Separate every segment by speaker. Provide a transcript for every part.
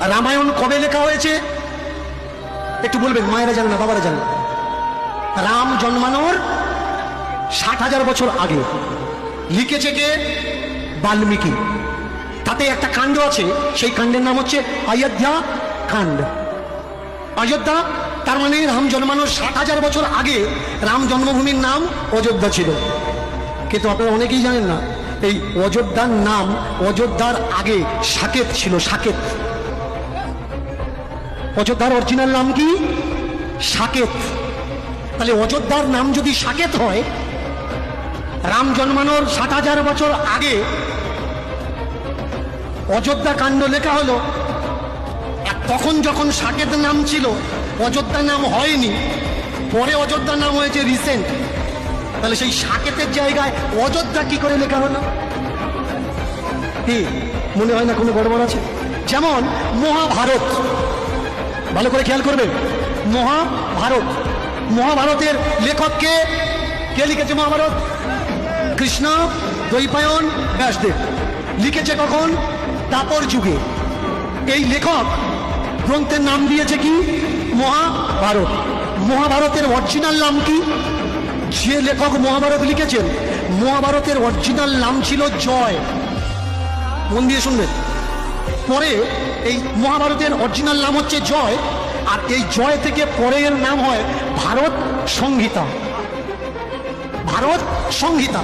Speaker 1: রামায়ণ কবে লেখা হয়েছে? একটু বলবেন, মায়েরা জানে না, বাবারা জানে রাম জন্মানোর ষাট হাজার বছর আগে লিখেছে কে? বাল্মীকি। তাতে একটা কাণ্ড আছে, সেই কাণ্ডের নাম হচ্ছে অযোধ্যা কাণ্ড। অযোধ্যা, তার মানে রাম জন্মানোর ষাট হাজার বছর আগে রাম জন্মভূমির নাম অযোধ্যা ছিল। কিন্তু আপনারা অনেকেই জানেন না, এই অযোধ্যার নাম অযোধ্যার আগে সাকেত ছিল, সাকেত। অযোধ্যার অরিজিনাল নাম কি? সাকেত তাহলে অযোধ্যার নাম যদি সাকেত হয়, রাম জন্মানোর ষাট হাজার বছর আগে অযোধ্যা কাণ্ড লেখা হলো। আর তখন যখন সাকেত নাম ছিল, অযোধ্যা নাম হয়নি, পরে অযোধ্যা নাম হয়েছে রিসেন্ট তাহলে সেই সাকেতের জায়গায় অযোধ্যা কি করে লেখা হলো? কি মনে হয় না কোনো গড়বড় আছে। যেমন মহাভারত। ভালো করে খেয়াল করবে। মহাভারত মহাভারতের লেখককে কে? লিখেছে মহাভারত কৃষ্ণ দৈপায়ন ব্যাসদেব। লিখেছে কখন? দাপর যুগে। এই লেখক গ্রন্থের নাম দিয়েছে কি? মহাভারত মহাভারতের অরিজিনাল নাম কি? যে লেখক মহাভারত লিখেছেন মহাভারতের অরিজিনাল নাম ছিল জয়। মন দিয়ে শুনবেন। পরে এই মহাভারতের অরিজিনাল নাম হচ্ছে জয়, আর এই জয় থেকে পরে এর নাম হয় ভারত সংহিতা। ভারত সংহিতা।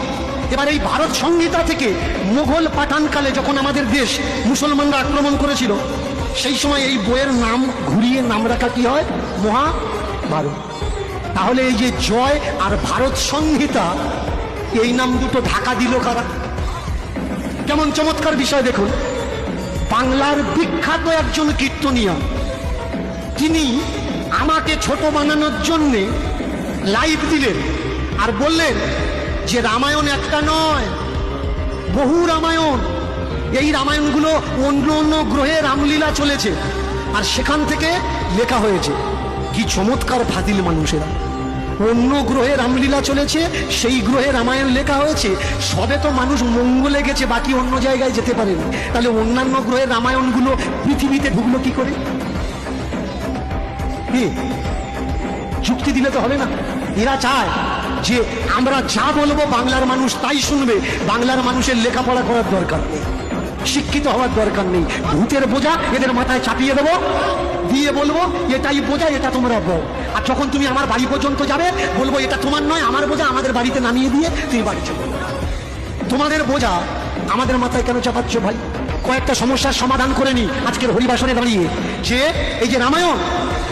Speaker 1: এবার এই ভারত সংহিতা থেকে মুঘল পাঠানকালে যখন আমাদের দেশ মুসলমানরা আক্রমণ করেছিল, সেই সময় এই বইয়ের নাম ঘুরিয়ে নাম রাখা কি হয়? মহাভারত। তাহলে এই যে জয় আর ভারত সংহিতা, এই নাম দুটো ঢাকা দিল কারা? কেমন চমৎকার বিষয় দেখুন। বাংলার বিখ্যাত একজন কীর্তনিয়া। তিনি আমাকে ছোট বানানোর জন্যে লাইভ দিলেন আর বললেন যে রামায়ণ একটা নয়, বহু রামায়ণ। এই রামায়ণগুলো অন্য অন্য গ্রহে রামলীলা চলেছে আর সেখান থেকে লেখা হয়েছে, কি চমৎকার ফাদিল মানুষেরা। অন্য গ্রহে রামলীলা চলেছে, সেই গ্রহে রামায়ণ লেখা হয়েছে। সবে তো মানুষ মঙ্গলে গেছে, বাকি অন্য জায়গায় যেতে পারেনি। তাহলে অন্যান্য গ্রহের রামায়ণগুলো পৃথিবীতে ঢুকলো কি করে? যুক্তি দিলে তো হবে না। এরা চায় যে আমরা যা বলব বাংলার মানুষ তাই শুনবে। বাংলার মানুষের লেখাপড়া করার দরকার নেই। শিক্ষিত হওয়ার দরকার নেই। ভূতের বোঝা এদের মাথায় চাপিয়ে দেবো। দিয়ে বলব, এটাই বোঝা, এটা তোমরা বল আর যখন তুমি আমার বাড়ি পর্যন্ত যাবে, বলব, এটা তোমার নয়, আমার বোঝা, আমাদের বাড়িতে নামিয়ে দিয়ে তুমি বাড়ি চলে তোমাদের বোঝা আমাদের মাথায় কেন চাপাচ্ছ ভাই? কয়েকটা সমস্যার সমাধান করে নি আজকের হরিবাসনে দাঁড়িয়ে। যে, এই যে রামায়ণ,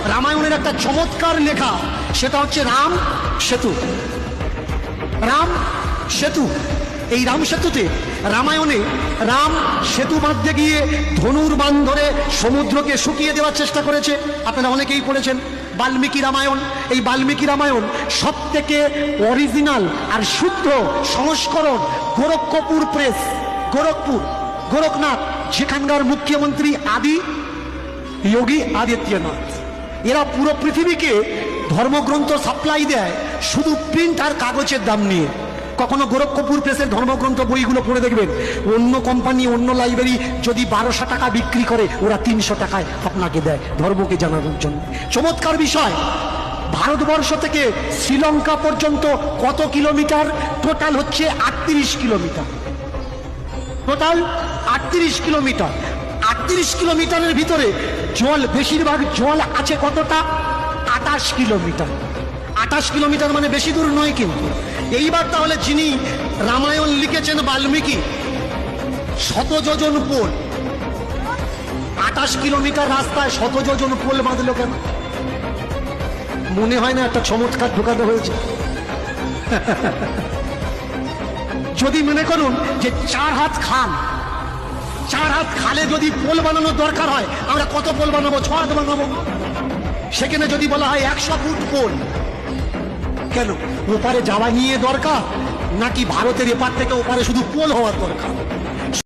Speaker 1: রামায়ণের একটা চমৎকার লেখা, সেটা হচ্ছে রাম সেতু। রাম সেতু। এই রাম সেতুতে, রামায়ণে রাম সেতু বাঁধতে গিয়ে ধনুর বান ধরে সমুদ্রকে শুকিয়ে দেওয়ার চেষ্টা করেছে। আপনারা অনেকেই পড়েছেন বাল্মীকি রামায়ণ। এই বাল্মীকি রামায়ণ সব থেকে অরিজিনাল আর শুদ্ধ সংস্করণ গোরক্ষপুর প্রেস গোরখপুর গোরখনাথ সেখানকার মুখ্যমন্ত্রী আদি, যোগী আদিত্যনাথ। এরা পুরো পৃথিবীকে ধর্মগ্রন্থ সাপ্লাই দেয়, শুধু প্রিন্ট আর কাগজের দাম নিয়ে। কখনো গোরক্ষপুর প্রেসের ধর্মগ্রন্থ বইগুলো পড়ে দেখবেন। অন্য কোম্পানি, অন্য লাইব্রেরি যদি বারোশো টাকা বিক্রি করে, ওরা তিনশো টাকায় আপনাকে দেয় ধর্মকে জানানোর জন্য। চমৎকার বিষয়। ভারতবর্ষ থেকে শ্রীলঙ্কা পর্যন্ত কত কিলোমিটার? টোটাল হচ্ছে আটত্রিশ কিলোমিটার। টোটাল আটত্রিশ কিলোমিটার। আটত্রিশ কিলোমিটারের ভিতরে জল, বেশিরভাগ জল আছে কতটা? আটাশ কিলোমিটার। আটাশ কিলোমিটার মানে বেশি দূর নয় কিন্তু। এইবার তাহলে যিনি রামায়ণ লিখেছেন বাল্মীকি শত যোজন পোল আটাশ কিলোমিটার রাস্তায় শত যোজন পোল বাঁধলো কেন? মনে হয় না একটা চমৎকার ঢোকাতে হয়েছে। যদি মনে করুন যে চার হাত খাল, চার হাত খালে যদি পোল বানানোর দরকার হয়, আমরা কত পোল বানাবো, ছ হাত বানাবো? সেখানে যদি বলা হয় একশো ফুট পোল কেন? ওপারে যাওয়া নিয়ে দরকার? নাকি ভারতের এপার থেকে ওপারে শুধু পোল হওয়ার দরকার?